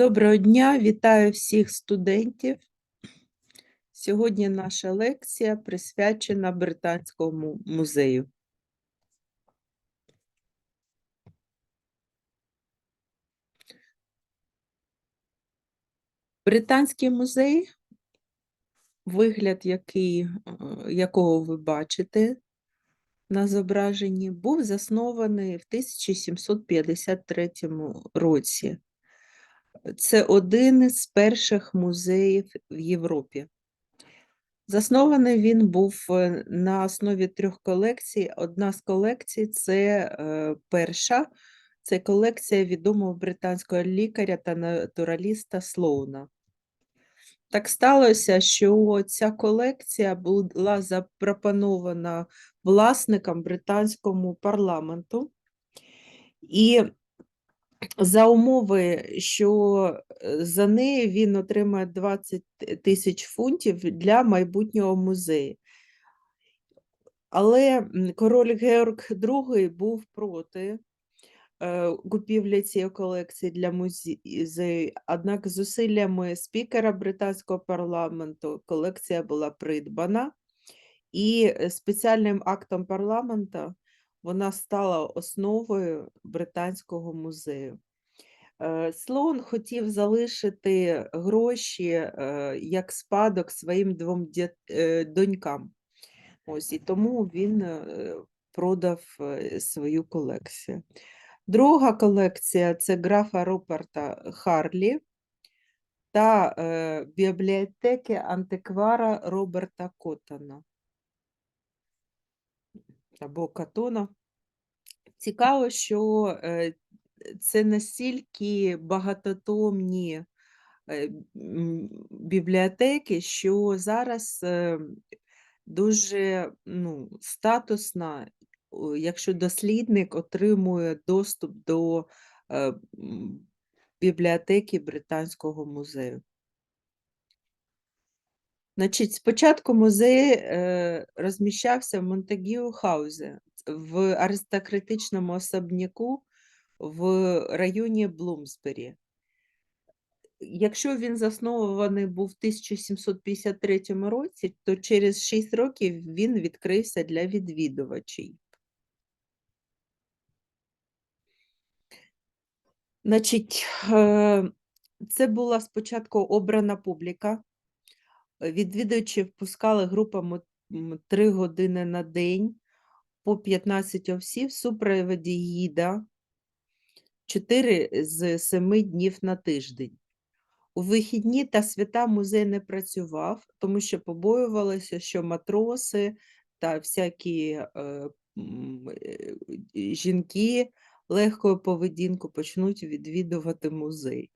Доброго дня, вітаю всіх студентів. Сьогодні наша лекція присвячена Британському музею. Британський музей, вигляд, який, е, якого ви бачите на зображенні, був заснований в 1753 році. Це один із перших музеїв в Європі. Заснований він був е, на основі трьох колекцій. Одна з колекцій це е, перша, це колекція відомого британського лікаря та натураліста Слоуна. Так сталося, що ця колекція була запропонована власникам британському парламенту, і за умови, що е, за неї він отримає 20 тисяч фунтів для майбутнього музею. Але король Георг II був проти е, купівлі цієї колекції для музею, однак зусиллями спікера британського парламенту колекція була придбана, і е, спеціальним актом парламенту вона стала основою британського музею. Е, Слоун хотів залишити гроші е, як спадок своїм двом е, донькам. Ось, і тому він продав свою колекцію. Друга колекція це графа Руперта Харлі та бібліотеки антиквара Роберта Коттона або Катона. Цікаво, що е, це настільки багатотомні е, бібліотеки, що зараз е, дуже ну, статусно, якщо дослідник отримує доступ до бібліотеки Британського музею. Значить, спочатку музей е, розміщався в Монтегю Хаузі в аристократичному особняку в районі Блумсбері. Якщо він заснований був в 1753 році, то через 6 років він відкрився для відвідувачів. Значить, е, це була спочатку обрана публіка. Відвідувачі впускали групами 3 години на день по 15 осіб супроводі гіда 4 з 7 днів на тиждень. У вихідні та свята музей не працював, тому що побоювалося, що матроси та всякі е, е, жінки легкою поведінку почнуть відвідувати музей.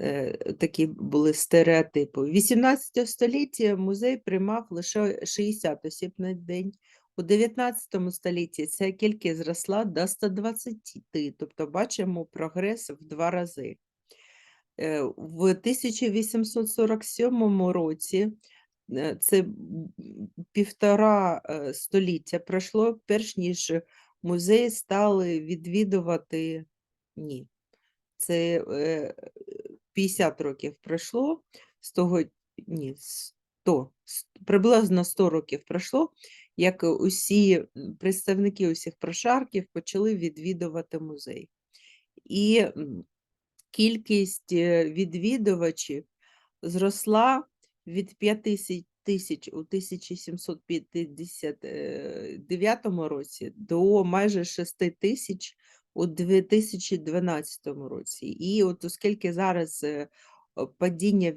Е, Такі були стереотипи. У 18 столітті музей приймав лише 60 осіб на день. У 19 столітті ця кількість зросла до 120, тобто бачимо прогрес в два рази. Е, В 1847 році е, це півтора століття пройшло, перш ніж музей стали відвідувати ні. Це 50 років пройшло, з того ні, 100, приблизно 100 років пройшло, як усі представники усіх прошарків почали відвідувати музей. І кількість е, відвідувачів зросла від 5 тисяч у 1759 році до майже 6 тисяч у 2012 році. І от оскільки зараз е, падіння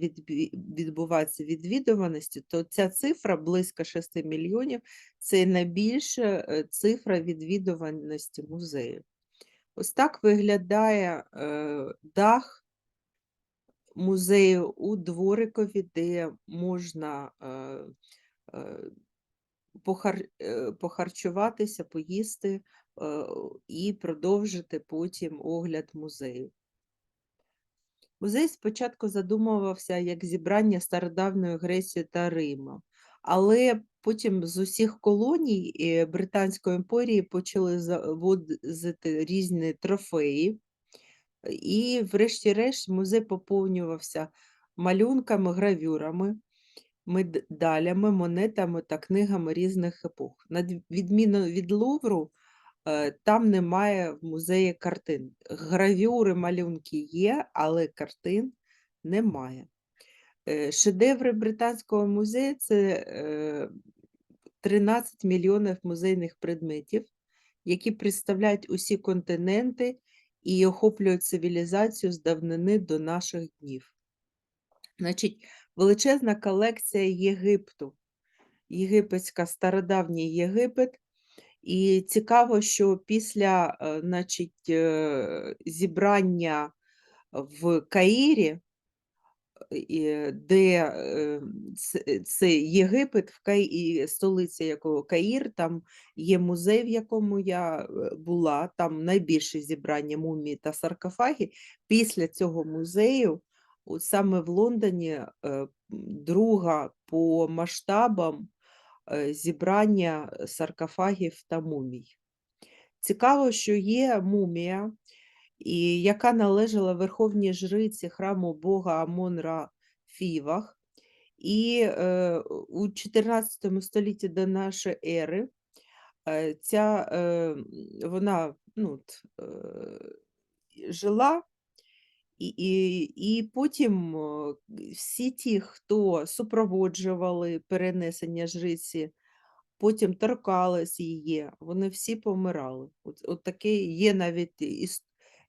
відбувається відвідуваності, то ця цифра близько 6 мільйонів це найбільша е, цифра відвідуваності музею. Ось так виглядає е, дах музею у Дворикові, де можна похар, похарчуватися, поїсти і продовжити потім огляд музею. Музей спочатку задумувався як зібрання стародавньої Греції та Риму, але потім з усіх колоній е, Британської імперії почали завозити різні трофеї, І, врешті-решт, музей поповнювався малюнками, гравюрами, медалями, монетами та книгами різних епох. На відміну від Лувру, е, там немає в музеї картин. Гравюри, малюнки є, але картин немає. Е, Шедеври Британського музею це е, 13 мільйонів музейних предметів, які представляють усі континенти і охоплюють цивілізацію з давнини до наших днів. Значить, величезна колекція Єгипту, єгипетська стародавній Єгипет. І цікаво, що після е, значить, е, зібрання в Каїрі, де е, це, це Єгипет, в Каї, столиця якого Каїр, там є музей, в якому я була, там найбільше зібрання мумій та саркофагів. Після цього музею, от саме в Лондоні, друга по масштабам зібрання саркофагів та мумій. Цікаво, що є мумія, яка належала верховній жриці храму бога Амон-Ра Фівах. І е, у 14 столітті до нашої ери е, ця, е, вона ну, е, жила, і, і, потім е, всі ті, хто супроводжували перенесення жриці, потім торкались її, вони всі помирали. От, от таке є навіть іс-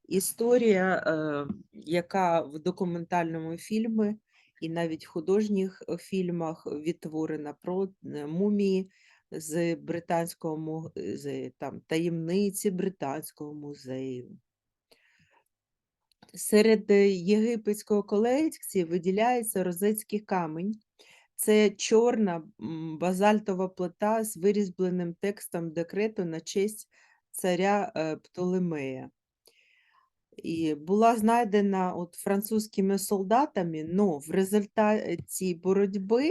історія, е, яка в документальному фільмі і навіть в художніх е, фільмах відтворена про е, мумії з британського му- з там, таємниці британського музею. Серед е, єгипетської колекції виділяється розетський камінь. Це чорна базальтова плита з вирізбленим текстом декрету на честь царя е, Птолемея. І була знайдена от французькими солдатами, але в результаті боротьби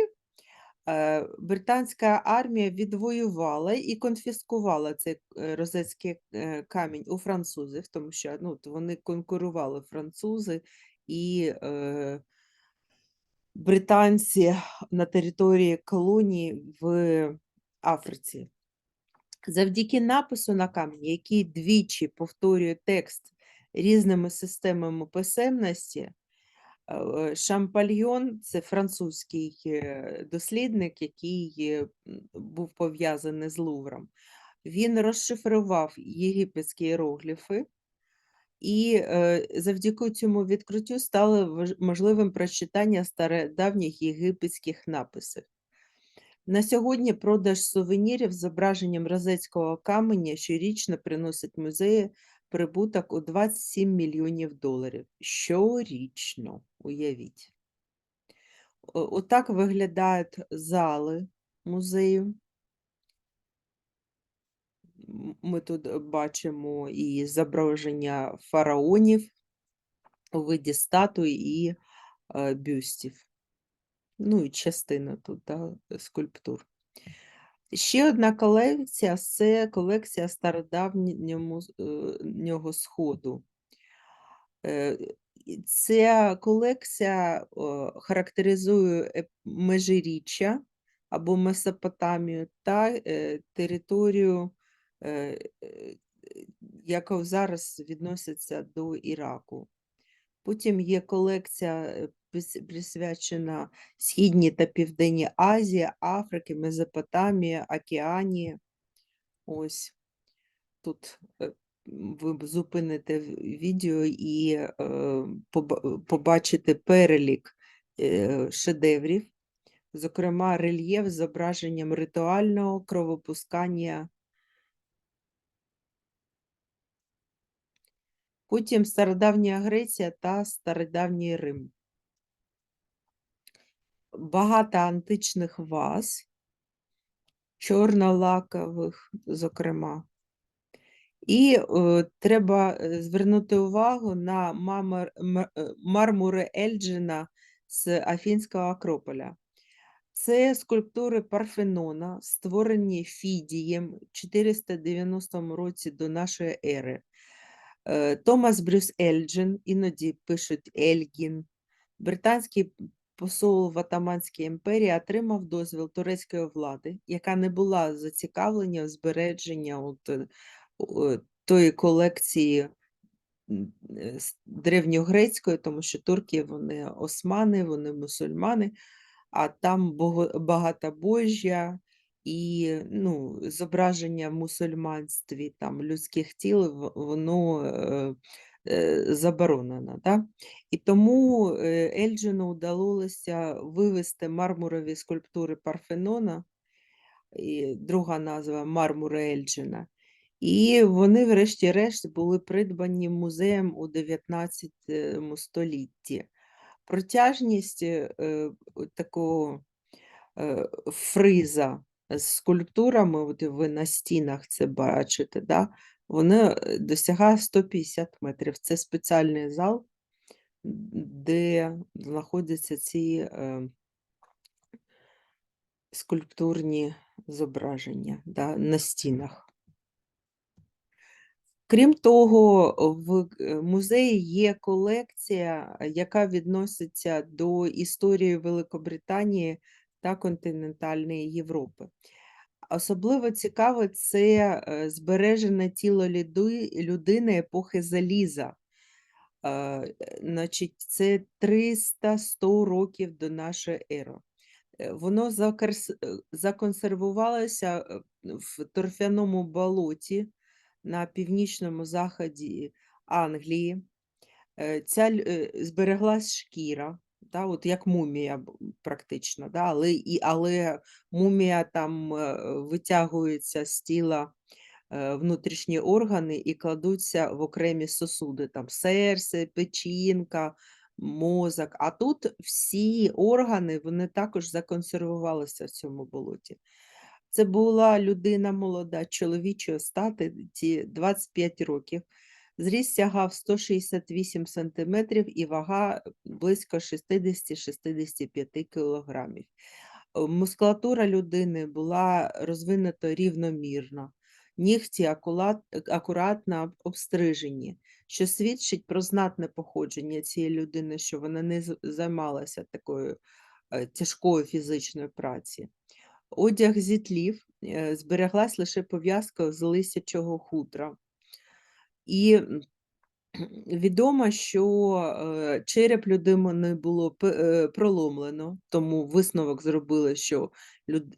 британська армія відвоювала і конфіскувала цей е, розетський е, камінь у французів, тому що ну, вони конкурували французи і е, британці на території колонії в Африці. Завдяки напису на камені, який двічі повторює текст різними системами писемності, е, Шампальйон це французький е, дослідник, який е, був пов'язаний з Лувром. Він розшифрував єгипетські іерогліфи, і е, завдяки цьому відкриттю стало можливим прочитання стародавніх єгипетських написів. На сьогодні продаж сувенірів з зображенням розетського каменя щорічно приносить музеї прибуток у 27 мільйонів доларів. Щорічно, уявіть. Отак виглядають зали музею. Ми тут бачимо і зображення фараонів у виді статуй і е, бюстів. Ну і частина тут да, скульптур. Ще одна колекція це колекція стародавнього е, сходу. Е, Ця колекція характеризує межиріччя або Месопотамію та е, територію, е, е, яка зараз відноситься до Іраку. Потім є колекція е, присвячена Східній та Південній Азії, Африки, Месопотамії, Океанії. Ось тут е, ви зупините відео і е, побачите перелік е, шедеврів, зокрема рельєф з зображенням ритуального кровопускання. Потім стародавня Греція та стародавній Рим. Багато античних ваз, чорнолакових, зокрема. І е, треба е, звернути увагу на мамор, е, мармури Ельджина з Афінського Акрополя. Це скульптури Парфенона, створені Фідієм в 490 році до нашої ери. Е, Томас Брюс Ельджин, іноді пишуть Ельгін, британський посол в Отаманській імперії отримав дозвіл турецької влади, яка не була зацікавлена в збереженні от, е, тої колекції е, древньогрецької, тому що турки вони османи, вони мусульмани, а там багатобожжя і ну, зображення в мусульманстві там, людських тіл, воно е, е. Да? І тому е, Ельджину вдалося вивести мармурові скульптури Парфенона, і друга назва мармура Ельджина. І вони, врешті-решт, були придбані музеєм у 19 столітті. Протяжність е, такого фриза з скульптурами, от ви на стінах це бачите, да? Вони е, досягає 150 метрів. Це спеціальний зал, де знаходяться ці е, скульптурні зображення да, на стінах. Крім того, в е, музеї є колекція, яка відноситься до історії Великобританії та континентальної Європи. Особливо цікаве це е, збережене тіло людини епохи Заліза. Е, Значить, це 300-100 років до нашої ери. Е, Воно законсервувалося в торфяному болоті на північному заході Англії. Ця збереглась шкіра, та, от як мумія практично, да, але, і, але мумія там е, витягується з тіла е, внутрішні органи і кладуться в окремі сосуди, там серце, печінка, мозок. А тут всі органи вони також законсервувалися в цьому болоті. Це була людина молода, чоловічої стати, ті 25 років. Зріст сягав 168 сантиметрів і вага близько 60-65 кілограмів. Е, Мускулатура людини була розвинута рівномірно, нігті акуратно об- обстрижені, що свідчить про знатне походження цієї людини, що вона не займалася такою е, тяжкою фізичною праці. Одяг зі тлів, е, збереглась лише пов'язка з лисячого хутра. І відомо, що е, череп людини було е, проломлено, тому висновок зробили, що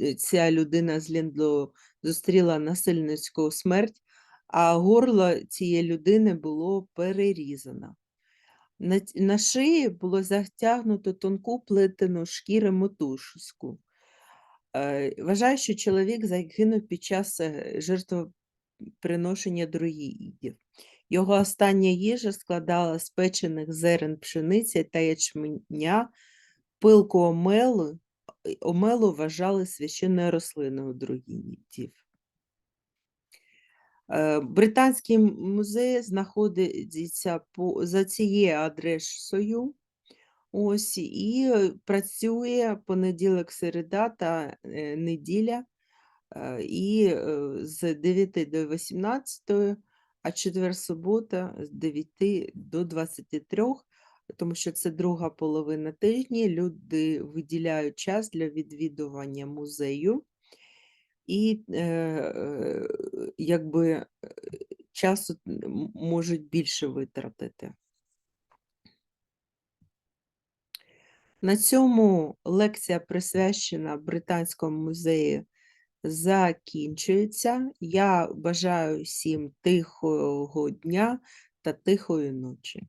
е, ця людина з Ліндло зустріла насильницьку смерть, а горло цієї людини було перерізано. На, на шиї було затягнуто тонку плетену шкіри мотузку. Е, Вважаю, що чоловік загинув під час е, жертвоприношення друїдів. Його остання їжа складала з печених зерен пшениці та ячменя, пилку омелу. Омелу вважали священною рослиною друїдів. Е, Британський музей знаходиться за цією адресою. Ось і е, працює понеділок, середа та е, неділя, і з 9 до 18, а четвер субота з 9 до 23, тому що це друга половина тижня. Люди виділяють час для відвідування музею. І е, якби часу можуть більше витратити. На цьому лекція присвячена Британському музею закінчується. Я бажаю всім тихого дня та тихої ночі.